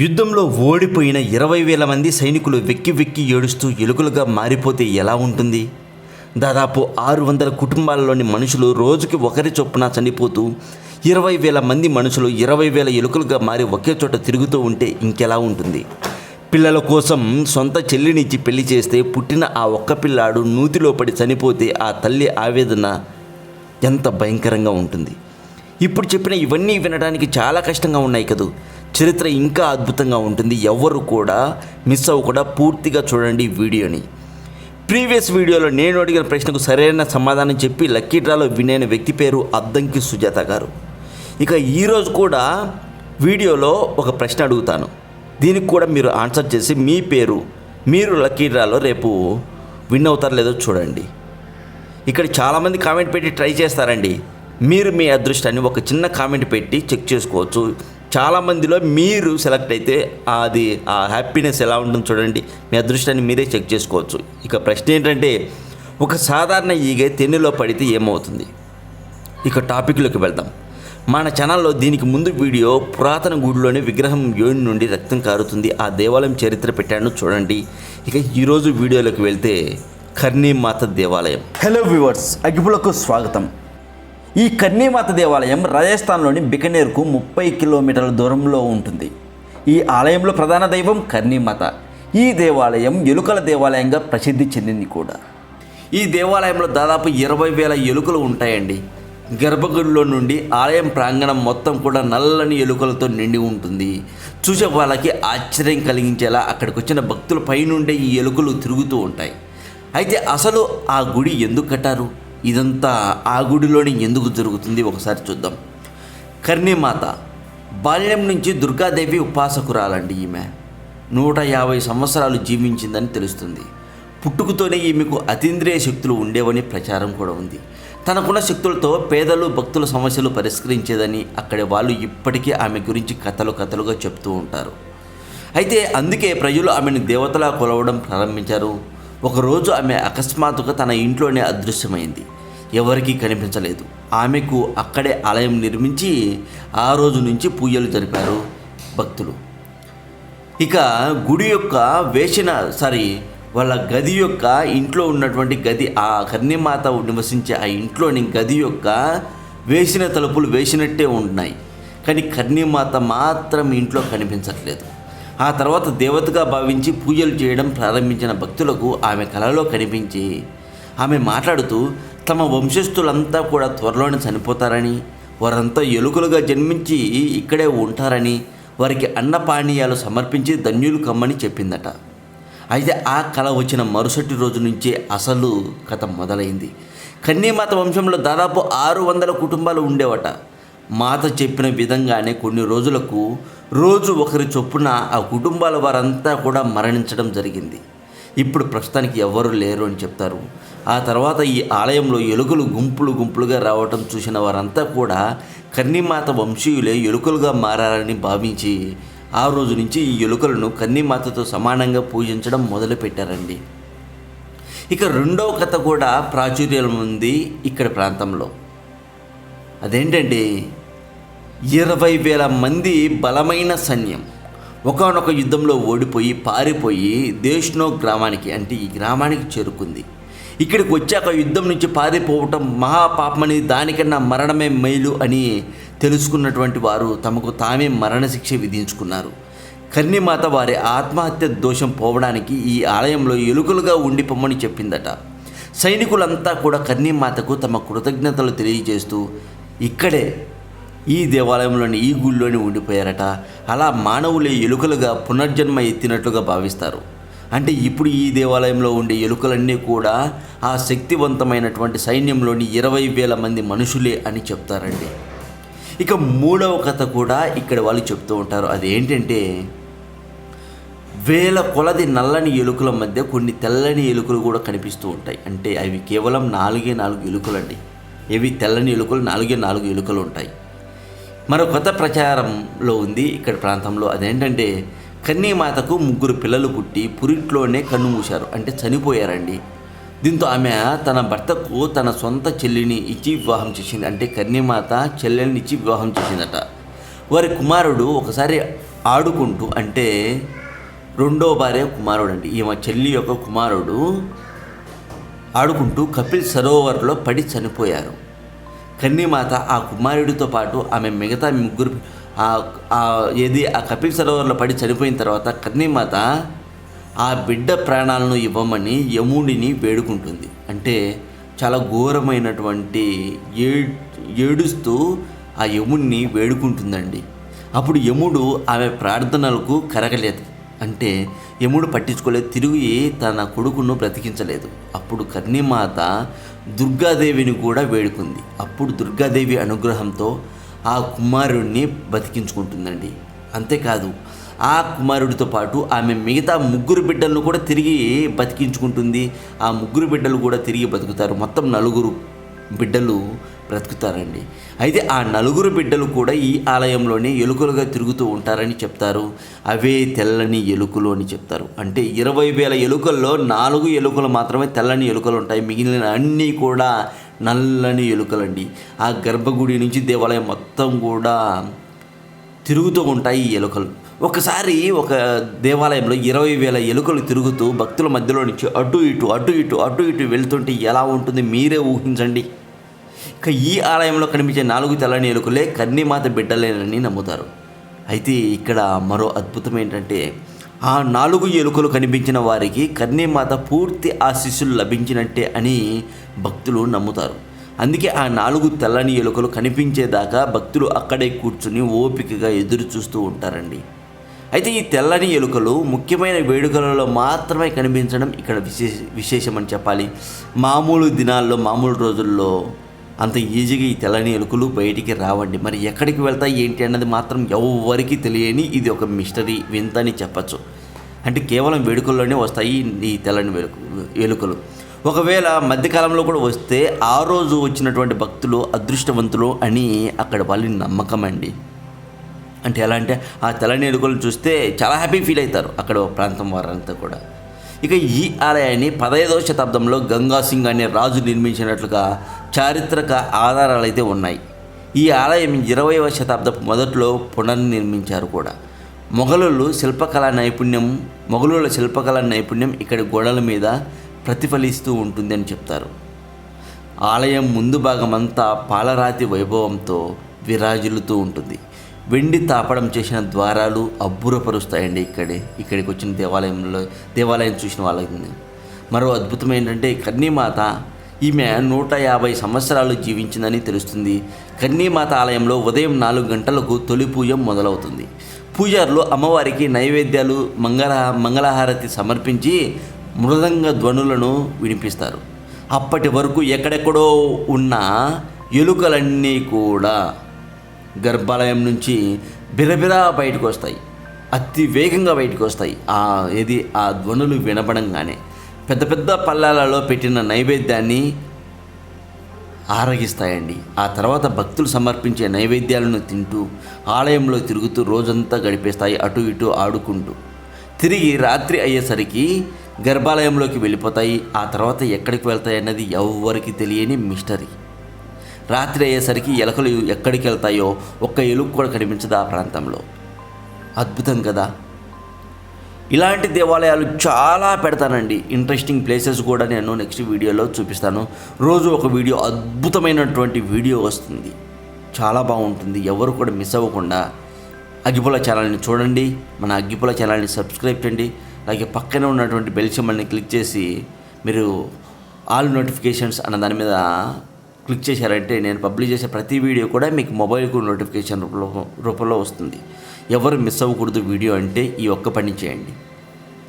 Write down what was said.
యుద్ధంలో ఓడిపోయిన ఇరవై వేల మంది సైనికులు వెక్కి వెక్కి ఏడుస్తూ ఎలుకలుగా మారిపోతే ఎలా ఉంటుంది? దాదాపు ఆరు వందల కుటుంబాలలోని మనుషులు రోజుకి ఒకరి చొప్పున చనిపోతూ ఇరవై వేల మంది మనుషులు ఇరవై వేల ఎలుకలుగా మారి ఒకే చోట తిరుగుతూ ఉంటే ఇంకెలా ఉంటుంది? పిల్లల కోసం సొంత చెల్లినిచ్చి పెళ్ళి చేస్తే పుట్టిన ఆ ఒక్క పిల్లాడు నూతిలో పడి చనిపోతే ఆ తల్లి ఆవేదన ఎంత భయంకరంగా ఉంటుంది? ఇప్పుడు చెప్పిన ఇవన్నీ వినడానికి చాలా కష్టంగా ఉన్నాయి కదూ. చరిత్ర ఇంకా అద్భుతంగా ఉంటుంది. ఎవరు కూడా మిస్ అవ్వకుండా పూర్తిగా చూడండి వీడియోని. ప్రీవియస్ వీడియోలో నేను అడిగిన ప్రశ్నకు సరైన సమాధానం చెప్పి లక్కీ డ్రాలో వినైన వ్యక్తి పేరు అద్దంకి సుజాత గారు. ఇక ఈరోజు కూడా వీడియోలో ఒక ప్రశ్న అడుగుతాను. దీనికి కూడా మీరు ఆన్సర్ చేసి మీ పేరు మీరు లక్కీ డ్రాలో రేపు విన్ అవుతారో లేదో చూడండి. ఇక్కడ చాలామంది కామెంట్ పెట్టి ట్రై చేస్తారండి. మీరు మీ అదృష్టాన్ని ఒక చిన్న కామెంట్ పెట్టి చెక్ చేసుకోవచ్చు. చాలామందిలో మీరు సెలెక్ట్ అయితే అది ఆ హ్యాపీనెస్ ఎలా ఉంటుందో చూడండి. మీ అదృష్టాన్ని మీరే చెక్ చేసుకోవచ్చు. ఇక ప్రశ్న ఏంటంటే ఒక సాధారణ ఈగ తెన్నులో పడితే ఏమవుతుంది? ఇక టాపిక్లోకి వెళ్దాం. మన ఛానల్లో దీనికి ముందు వీడియో పురాతన గుడిలోని విగ్రహం యోని నుండి రక్తం కారుతుంది. ఆ దేవాలయం చరిత్ర పెట్టాను చూడండి. ఇక ఈరోజు వీడియోలోకి వెళ్తే కర్ణీమాత దేవాలయం. హలో వ్యూవర్స్ అగిపులకు స్వాగతం. ఈ కన్నీమాత దేవాలయం రాజస్థాన్లోని బికనేర్కు ముప్పై కిలోమీటర్ల దూరంలో ఉంటుంది. ఈ ఆలయంలో ప్రధాన దైవం కన్నీమాత. ఈ దేవాలయం ఎలుకల దేవాలయంగా ప్రసిద్ధి చెందింది కూడా. ఈ దేవాలయంలో దాదాపు ఇరవై వేల ఎలుకలు ఉంటాయండి. గర్భగుడిలో నుండి ఆలయం ప్రాంగణం మొత్తం కూడా నల్లని ఎలుకలతో నిండి ఉంటుంది. చూసే వాళ్ళకి ఆశ్చర్యం కలిగించేలా అక్కడికి వచ్చిన భక్తుల పైనుండే ఈ ఎలుకలు తిరుగుతూ ఉంటాయి. అయితే అసలు ఆ గుడి ఎందుకు కట్టారు? ఇదంతా ఆ గుడిలోనే ఎందుకు జరుగుతుంది ఒకసారి చూద్దాం. కర్ణీమాత బాల్యం నుంచి దుర్గాదేవి ఉపాసకురాలండి ఈమె. నూట యాభై సంవత్సరాలు జీవించిందని తెలుస్తుంది. పుట్టుకతోనే ఈమెకు అతీంద్రియ శక్తులు ఉండేవని ప్రచారం కూడా ఉంది. తనకున్న శక్తులతో పేదలు భక్తుల సమస్యలు పరిష్కరించేదని అక్కడి వాళ్ళు ఇప్పటికీ ఆమె గురించి కథలు కథలుగా చెప్తూ ఉంటారు. అయితే అందుకే ప్రజలు ఆమెను దేవతలా కొలవడం ప్రారంభించారు. ఒకరోజు ఆమె అకస్మాత్తుగా తన ఇంట్లోనే అదృశ్యమైంది. ఎవరికీ కనిపించలేదు. ఆమెకు అక్కడే ఆలయం నిర్మించి ఆ రోజు నుంచి పూజలు జరిపారు భక్తులు. ఇక గుడి యొక్క వేసిన సారీ వాళ్ళ గది యొక్క ఇంట్లో ఉన్నటువంటి గది ఆ కర్ణిమాత నివసించే ఆ ఇంట్లోని గది యొక్క వేసిన తలుపులు వేసినట్టే ఉన్నాయి కానీ కర్ణిమాత మాత్రం ఇంట్లో కనిపించట్లేదు. ఆ తర్వాత దేవతగా భావించి పూజలు చేయడం ప్రారంభించిన భక్తులకు ఆమె కలలో కనిపించి ఆమె మాట్లాడుతూ తమ వంశస్థులంతా కూడా త్వరలోనే చనిపోతారని వారంతా ఎలుకలుగా జన్మించి ఇక్కడే ఉంటారని వారికి అన్నపానీయాలు సమర్పించి ధన్యులు కమ్మని చెప్పిందట. అయితే ఆ కళ వచ్చిన మరుసటి రోజు నుంచే అసలు కథ మొదలైంది. కన్నీమాత వంశంలో దాదాపు ఆరు వందల కుటుంబాలు ఉండేవట. మాత చెప్పిన విధంగానే కొన్ని రోజులకు రోజు ఒకరి చొప్పున ఆ కుటుంబాల వారంతా కూడా మరణించడం జరిగింది. ఇప్పుడు ప్రస్తుతానికి ఎవ్వరూ లేరు అని చెప్తారు. ఆ తర్వాత ఈ ఆలయంలో ఎలుకలు గుంపులు గుంపులుగా రావటం చూసిన వారంతా కూడా కన్నీమాత వంశీయులే ఎలుకలుగా మారారని భావించి ఆ రోజు నుంచి ఈ ఎలుకలను కన్నీమాతతో సమానంగా పూజించడం మొదలుపెట్టారండి. ఇక రెండవ కథ కూడా ప్రాచుర్యం ఉంది ఇక్కడ ప్రాంతంలో. అదేంటండి? ఇరవై వేల మంది బలమైన సైన్యం. ఒకనొక యుద్ధంలో ఓడిపోయి పారిపోయి దేశ్నో గ్రామానికి అంటే ఈ గ్రామానికి చేరుకుంది. ఇక్కడికి వచ్చాక యుద్ధం నుంచి పారిపోవటం మహాపాపమని దానికన్నా మరణమే మేలు అని తెలుసుకున్నటువంటి వారు తమకు తామే మరణశిక్ష విధించుకున్నారు. కర్ణిమాత వారి ఆత్మహత్య దోషం పోవడానికి ఈ ఆలయంలో ఎలుకలుగా ఉండిపోమని చెప్పిందట. సైనికులంతా కూడా కర్ణిమాతకు తమ కృతజ్ఞతలు తెలియజేస్తూ ఇక్కడే ఈ దేవాలయంలోని ఈ గుళ్ళోనే ఉండిపోయారట. అలా మానవులే ఎలుకలుగా పునర్జన్మ ఎత్తినట్లుగా భావిస్తారు. అంటే ఇప్పుడు ఈ దేవాలయంలో ఉండే ఎలుకలన్నీ కూడా ఆ శక్తివంతమైనటువంటి సైన్యంలోని ఇరవై వేల మంది మనుషులే అని చెప్తారండి. ఇక మూడవ కథ కూడా ఇక్కడ వాళ్ళు చెప్తూ ఉంటారు. అదేంటంటే వేల కొలది నల్లని ఎలుకల మధ్య కొన్ని తెల్లని ఎలుకలు కూడా కనిపిస్తూ ఉంటాయి. అంటే అవి కేవలం నాలుగే నాలుగు ఎలుకలండి. ఇవి తెల్లని ఎలుకలు నాలుగే నాలుగు ఎలుకలు ఉంటాయి. మరో కొత్త ప్రచారంలో ఉంది ఇక్కడ ప్రాంతంలో. అదేంటంటే కన్నీమాతకు ముగ్గురు పిల్లలు పుట్టి పురిట్లోనే కన్ను మూశారు. అంటే చనిపోయారండి. దీంతో ఆమె తన భర్తకు తన సొంత చెల్లిని ఇచ్చి వివాహం చేసింది. అంటే కన్నీమాత చెల్లెల్ని ఇచ్చి వివాహం చేసిందట. వారి కుమారుడు ఒకసారి ఆడుకుంటూ అంటే రెండో భార్య కుమారుడు అండి ఈమె చెల్లి యొక్క కుమారుడు ఆడుకుంటూ కపిల్ సరోవర్లో పడి చనిపోయారు. కన్నీమాత ఆ కుమారుడితో పాటు ఆమె మిగతా ముగ్గురు ఆ- ఏది ఆ కపిల్ సరోవర్లో పడి చనిపోయిన తర్వాత కన్నీమాత ఆ బిడ్డ ప్రాణాలను ఇవ్వమని యముడిని వేడుకుంటుంది. అంటే చాలా ఘోరమైనటువంటి ఏ ఏడుస్తూ ఆ యముడిని వేడుకుంటుందండి. అప్పుడు యముడు ఆమె ప్రార్థనలకు కరగలేదు. అంటే యముడు పట్టించుకోలేదు తిరిగి తన కొడుకును బ్రతికించలేదు. అప్పుడు కర్ణిమాత దుర్గాదేవిని కూడా వేడుకుంది. అప్పుడు దుర్గాదేవి అనుగ్రహంతో ఆ కుమారుడిని బతికించుకుంటుందండి. అంతేకాదు ఆ కుమారుడితో పాటు ఆమె మిగతా ముగ్గురు బిడ్డలను కూడా తిరిగి బతికించుకుంటుంది. ఆ ముగ్గురు బిడ్డలు కూడా తిరిగి బతుకుతారు. మొత్తం నలుగురు బిడ్డలు బ్రతుకుతారండి. అయితే ఆ నలుగురు బిడ్డలు కూడా ఈ ఆలయంలోనే ఎలుకలుగా తిరుగుతూ ఉంటారని చెప్తారు. అవే తెల్లని ఎలుకలు అని చెప్తారు. అంటే ఇరవై వేల ఎలుకల్లో నాలుగు ఎలుకలు మాత్రమే తెల్లని ఎలుకలు ఉంటాయి. మిగిలిన అన్నీ కూడా నల్లని ఎలుకలండి. ఆ గర్భగుడి నుంచి దేవాలయం మొత్తం కూడా తిరుగుతూ ఉంటాయి ఈ ఎలుకలు. ఒకసారి ఒక దేవాలయంలో ఇరవై వేల ఎలుకలు తిరుగుతూ భక్తుల మధ్యలో నుంచి అటు ఇటు అటు ఇటు అటు ఇటు వెళ్తుంటే ఎలా ఉంటుంది మీరే ఊహించండి. ఇక ఈ ఆలయంలో కనిపించే నాలుగు తెల్లని ఎలుకలే కన్నీమాత బిడ్డలేనని నమ్ముతారు. అయితే ఇక్కడ మరో అద్భుతం ఏంటంటే ఆ నాలుగు ఎలుకలు కనిపించిన వారికి కన్నీమాత పూర్తి ఆశీస్సులు లభించినట్టే అని భక్తులు నమ్ముతారు. అందుకే ఆ నాలుగు తెల్లని ఎలుకలు కనిపించేదాకా భక్తులు అక్కడే కూర్చుని ఓపికగా ఎదురు చూస్తూ ఉంటారండి. అయితే ఈ తెల్లని ఎలుకలు ముఖ్యమైన వేడుకలలో మాత్రమే కనిపించడం ఇక్కడ విశేష విశేషమని చెప్పాలి. మామూలు దినాల్లో మామూలు రోజుల్లో అంత ఈజీగా ఈ తెల్లని ఎలుకలు బయటికి రావండి. మరి ఎక్కడికి వెళ్తాయి ఏంటి అన్నది మాత్రం ఎవరికి తెలియని ఇది ఒక మిస్టరీ వింత అని చెప్పచ్చు. అంటే కేవలం వేడుకల్లోనే వస్తాయి ఈ తెల్లని ఎలుకలు. ఒకవేళ మధ్యకాలంలో కూడా వస్తే ఆ రోజు వచ్చినటువంటి భక్తులు అదృష్టవంతులు అని అక్కడ వాళ్ళ నమ్మకం అండి. అంటే ఎలా అంటే ఆ తెల్లని ఎలుకలను చూస్తే చాలా హ్యాపీ ఫీల్ అవుతారు. అక్కడ ప్రాంతం వారంతా కూడా. ఇక ఈ ఆలయాన్ని పదహైదవ శతాబ్దంలో గంగా సింగ్ అనే రాజు నిర్మించినట్లుగా చారిత్రక ఆధారాలు అయితే ఉన్నాయి. ఈ ఆలయం ఇరవైవ శతాబ్దపు మొదట్లో పునర్నిర్మించారు కూడా. మొఘలులు శిల్పకళా నైపుణ్యం మొఘలుల శిల్పకళా నైపుణ్యం ఇక్కడి గోడల మీద ప్రతిఫలిస్తూ ఉంటుంది అని చెప్తారు. ఆలయం ముందు భాగమంతా పాలరాతి వైభవంతో విరాజిల్లుతూ ఉంటుంది. వెండి తాపడం చేసిన ద్వారాలు అబ్బురపరుస్తాయండి ఇక్కడే. ఇక్కడికి వచ్చిన దేవాలయంలో దేవాలయం చూసిన వాళ్ళకి. మరో అద్భుతం ఏంటంటే కన్నీమాత ఈమె నూట యాభై సంవత్సరాలు జీవించిందని తెలుస్తుంది. కన్నీమాత ఆలయంలో ఉదయం నాలుగు గంటలకు తొలి పూజ మొదలవుతుంది. పూజారులు అమ్మవారికి నైవేద్యాలు మంగళ మంగళహారతి సమర్పించి మృదంగ ధ్వనులను వినిపిస్తారు. అప్పటి వరకు ఎక్కడెక్కడో ఉన్న ఎలుకలన్నీ కూడా గర్భాలయం నుంచి బిరబిరా బయటకు వస్తాయి. అతి వేగంగా బయటకు వస్తాయి. ఆ ఏది? ఆ ధ్వనులు వినపడంగానే పెద్ద పెద్ద పల్లాలలో పెట్టిన నైవేద్యాన్ని ఆరగిస్తాయండి. ఆ తర్వాత భక్తులు సమర్పించే నైవేద్యాలను తింటూ ఆలయంలో తిరుగుతూ రోజంతా గడిపేస్తాయి అటు ఇటు ఆడుకుంటూ. తిరిగి రాత్రి అయ్యేసరికి గర్భాలయంలోకి వెళ్ళిపోతాయి. ఆ తర్వాత ఎక్కడికి వెళ్తాయి అన్నది ఎవరికి తెలియని మిస్టరీ. రాత్రి అయ్యేసరికి ఎలకలు ఎక్కడికి వెళ్తాయో ఒక్క ఎలుగు కూడా కనిపించదు ఆ ప్రాంతంలో. అద్భుతం కదా? ఇలాంటి దేవాలయాలు చాలా పెడతానండి. ఇంట్రెస్టింగ్ ప్లేసెస్ కూడా నేను నెక్స్ట్ వీడియోలో చూపిస్తాను. రోజు ఒక వీడియో అద్భుతమైనటువంటి వీడియో వస్తుంది. చాలా బాగుంటుంది. ఎవరు కూడా మిస్ అవ్వకుండా అగ్గిపుల ఛానల్ని చూడండి. మన అగ్గిపుల ఛానల్ని సబ్స్క్రైబ్ చేయండి. అలాగే పక్కనే ఉన్నటువంటి బెల్ సింబల్ని క్లిక్ చేసి మీరు ఆల్ నోటిఫికేషన్స్ అన్న దాని మీద క్లిక్ చేశారంటే నేను పబ్లిష్ చేసే ప్రతి వీడియో కూడా మీకు మొబైల్కు నోటిఫికేషన్ రూపంలో రూపంలో వస్తుంది. ఎవరు మిస్ అవ్వకూడదు వీడియో అంటే ఈ ఒక్క పని చేయండి.